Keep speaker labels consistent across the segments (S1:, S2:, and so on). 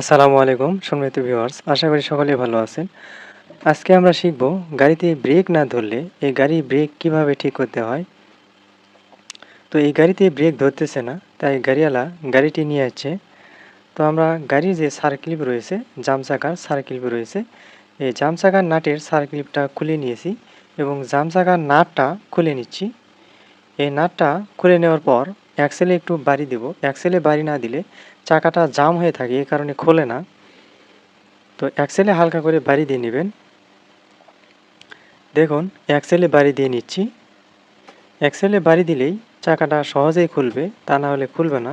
S1: আসসালামু আলাইকুম, সম্মানিত ভিউয়ার্স আশা করি সকলেই ভালো আছেন। আজকে আমরা শিখব গাড়িতে ব্রেক না ধরলে এই গাড়ি ব্রেক কীভাবে ঠিক করতে হয়। তো এই গাড়িতে ব্রেক ধরতেছে না, তাই গাড়িওয়ালা গাড়িটি নিয়ে যাচ্ছে। তো আমরা গাড়ির যে সার্কিলিপ রয়েছে জাম চাকার সার্কিলিপ রয়েছে, এই জাম চাকার নাটের সার্কিলিপটা খুলে নিয়েছি এবং জাম চাকার নাটটা খুলে নিচ্ছি। এই নাটটা খুলে নেওয়ার পর অ্যাক্সেলে একটু বাড়ি দেব। অ্যাক্সেলে বাড়ি না দিলে চাকাটা জাম হয়ে থাকে এই কারণে খোলে না। তো অ্যাক্সেলে হালকা করে বাড়ি দিয়ে নেবেন। দেখুন অ্যাক্সেলে বাড়ি দিয়ে নিচ্ছি। অ্যাক্সেলে বাড়ি দিলেই চাকাটা সহজেই খুলবে, তা না হলে খুলবে না।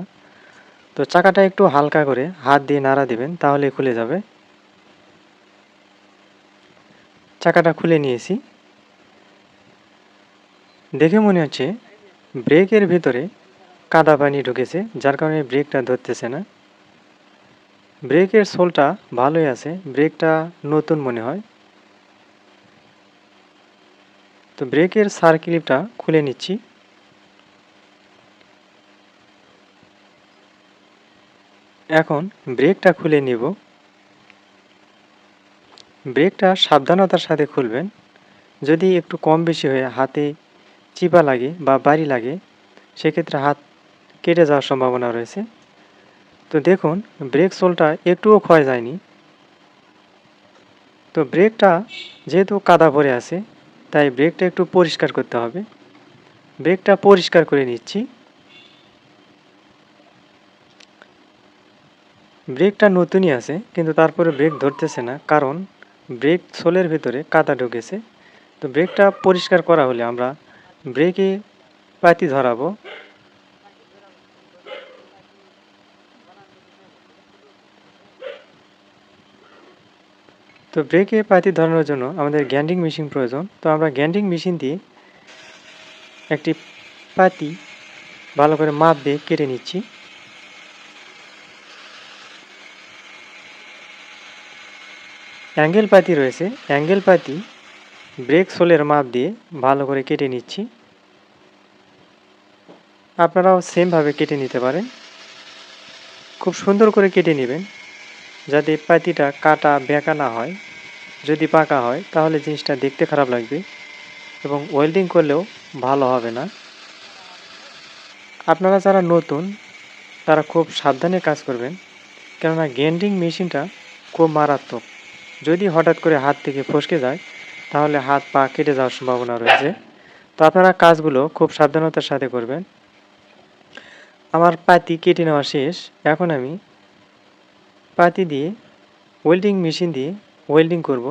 S1: তো চাকাটা একটু হালকা করে হাত দিয়ে নাড়া দেবেন, তাহলে খুলে যাবে। চাকাটা খুলে নিয়েছি। দেখে মনে হচ্ছে ব্রেকের ভিতরে কাদা পানি ঢুকেছে, যার কারণে ব্রেকটা ধরতেছে না। ব্রেকের সোলটা ভালোই আছে, ব্রেকটা নতুন মনে হয়। তো ব্রেকের সার্কিলিপটা খুলে নিচ্ছি। এখন ব্রেকটা খুলে নিব। ব্রেকটা সাবধানতার সাথে খুলবেন। যদি একটু কম বেশি হয়ে হাতে চিপা লাগে বা বাড়ি লাগে, সেক্ষেত্রে হাত কেটে যাওয়ার সম্ভাবনা রয়েছে। তো দেখুন ব্রেক সোলটা একটুও ক্ষয় যায়নি। তো ব্রেকটা যেহেতু কাদা ভরে আছে, তাই ব্রেকটা একটু পরিষ্কার করতে হবে। ব্রেকটা পরিষ্কার করে নিচ্ছি। ব্রেকটা নতুনই আছে, কিন্তু তারপরে ব্রেক ধরতেছে না, কারণ ব্রেক সোলের ভিতরে কাদা ঢুকেছে। তো ব্রেকটা পরিষ্কার করা হলে আমরা ব্রেকে পাতি ধরাবো। তো ব্রেকে পাতি ধরানোর জন্য আমাদের গ্যান্ডিং মেশিন প্রয়োজন। তো আমরা গ্যান্ডিং মেশিন দিয়ে একটি পাতি ভালো করে মাপ দিয়ে কেটে নিচ্ছি। অ্যাঙ্গেল পাতি রয়েছে। অ্যাঙ্গেল পাতি ব্রেক সোলের মাপ দিয়ে ভালো করে কেটে নিচ্ছি। আপনারাও সেমভাবে কেটে নিতে পারেন। খুব সুন্দর করে কেটে নেবেন, যাতে পাতিটা কাটা বেঁকা না হয়। যদি পাকা হয়, তাহলে জিনিসটা দেখতে খারাপ লাগবে এবং ওয়েল্ডিং করলেও ভালো হবে না। আপনারা যারা নতুন, তারা খুব সাবধানে কাজ করবেন, কেননা গ্যান্ডিং মেশিনটা খুব মারাত্মক। যদি হঠাৎ করে হাত থেকে ফসকে যায় তাহলে হাত পা কেটে যাওয়ার সম্ভাবনা রয়েছে। তো আপনারা কাজগুলো খুব সাবধানতার সাথে করবেন। আমার পাতি কেটে নেওয়া শেষ। এখন আমি পাতি দিয়ে ওয়েল্ডিং মেশিন দিয়ে ওয়েল্ডিং করব।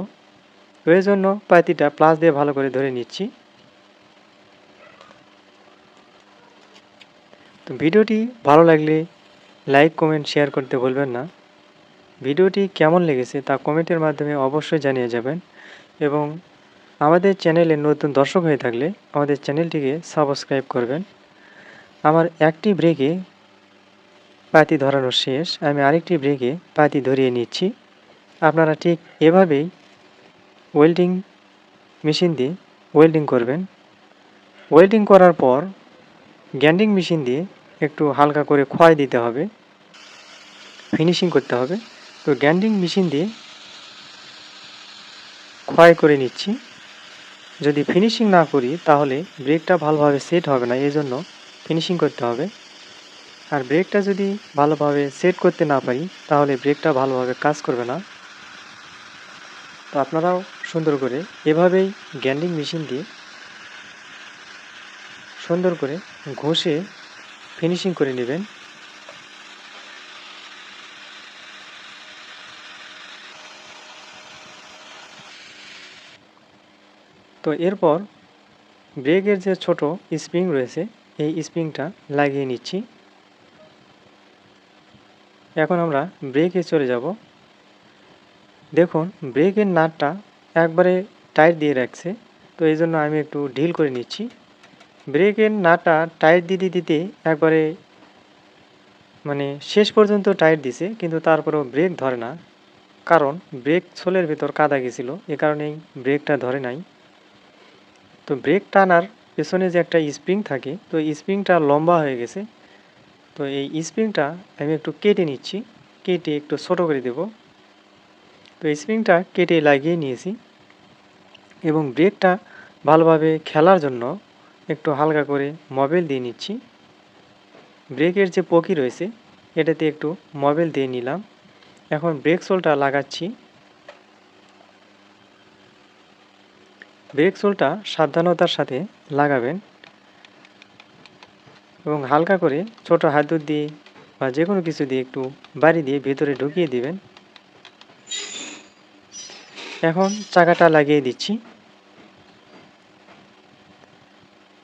S1: এই জন্য পাতিটা প্লাস দিয়ে ভালো করে ধরে নিচ্ছি। তো ভিডিওটি ভালো লাগলে লাইক কমেন্ট শেয়ার করতে ভুলবেন না। ভিডিওটি কেমন লেগেছে তা কমেন্টের মাধ্যমে অবশ্যই জানিয়ে যাবেন। এবং আমাদের চ্যানেলে নতুন দর্শক হয়ে থাকলে আমাদের চ্যানেলটিকে সাবস্ক্রাইব করবেন। আমার একটি ব্রেকে পাতি ধরানো শেষ। আমি আরেকটি ব্রেকে পাতি ধরিয়ে নিচ্ছি। আপনারা ঠিক এভাবেই ওয়েল্ডিং মেশিন দিয়ে ওয়েল্ডিং করবেন। ওয়েল্ডিং করার পর গ্যান্ডিং মেশিন দিয়ে একটু হালকা করে ক্ষয় দিতে হবে। ফিনিশিং করতে হবে। তো গ্যান্ডিং মেশিন দিয়ে ক্ষয় করে নিচ্ছি। যদি ফিনিশিং না করি, তাহলে ব্রেকটা ভালোভাবে সেট হবে না এই জন্য ফিনিশিং করতে হবে। আর ব্রেকটা যদি ভালোভাবে সেট করতে না পারি, তাহলে ব্রেকটা ভালোভাবে কাজ করবে না। তো আপনারাও সুন্দর করে এভাবেই গ্যান্ডিং মেশিন দিয়ে সুন্দর করে ঘষে ফিনিশিং করে নেবেন। তো এরপর ব্রেকের যে ছোট স্প্রিং রয়েছে, এই স্প্রিংটা লাগিয়ে নিচ্ছি। এখন আমরা ব্রেকে চলে যাব। দেখুন, ব্রেকের নাটটা একবারে টাইট দিয়ে রাখছে, তো এই জন্য আমি একটু ঢিল করে নিচ্ছি। ব্রেকের নাটটা টাইট দিতে দিতে একবারে মানে শেষ পর্যন্ত টাইট দিছে, কিন্তু তারপরেও ব্রেক ধরে না। কারণ ব্রেক সোলের ভিতর কাদা গেছিল, এ কারণেই ব্রেকটা ধরে নাই। তো ব্রেক টানার পেছনে যে একটা স্প্রিং থাকে, তো স্প্রিংটা লম্বা হয়ে গেছে। তো এই স্প্রিংটা আমি একটু কেটে নিচ্ছি, কেটে একটু ছোটো করে দেব। তো স্প্রিংটা কেটে লাগিয়ে নিয়েছি এবং ব্রেকটা ভালোভাবে খেলার জন্য একটু হালকা করে মোবিল দিয়ে নিচ্ছি। ব্রেকের যে পকি রয়েছে, এটাতে একটু মোবিল দিয়ে নিলাম। এখন ব্রেক সোলটা লাগাচ্ছি। ব্রেক সোলটা সাবধানতার সাথে লাগাবেন এবং হালকা করে ছোট হাত দিয়ে বা যে কোনো কিছু দিয়ে একটু বাড়ি দিয়ে ভেতরে ঢুকিয়ে দিবেন। এখন চাকাটা লাগিয়ে দিচ্ছি।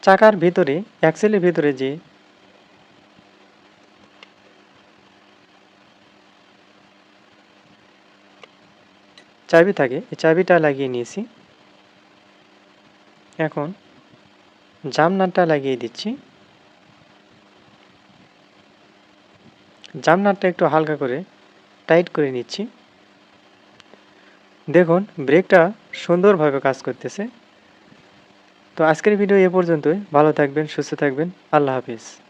S1: চাকার ভেতরে অ্যাক্সেলের ভেতরে যে চাবি থাকে, এই চাবিটা লাগিয়ে নিয়েছি। এখন জামনাটটা লাগিয়ে দিচ্ছি। জামনাটটা একটু হালকা করে টাইট করে নিচ্ছি। দেখুন, ব্রেকটা সুন্দরভাবে কাজ করতেছে। তো আজকের ভিডিও এ পর্যন্তই। ভালো থাকবেন, সুস্থ থাকবেন। আল্লাহ হাফিজ।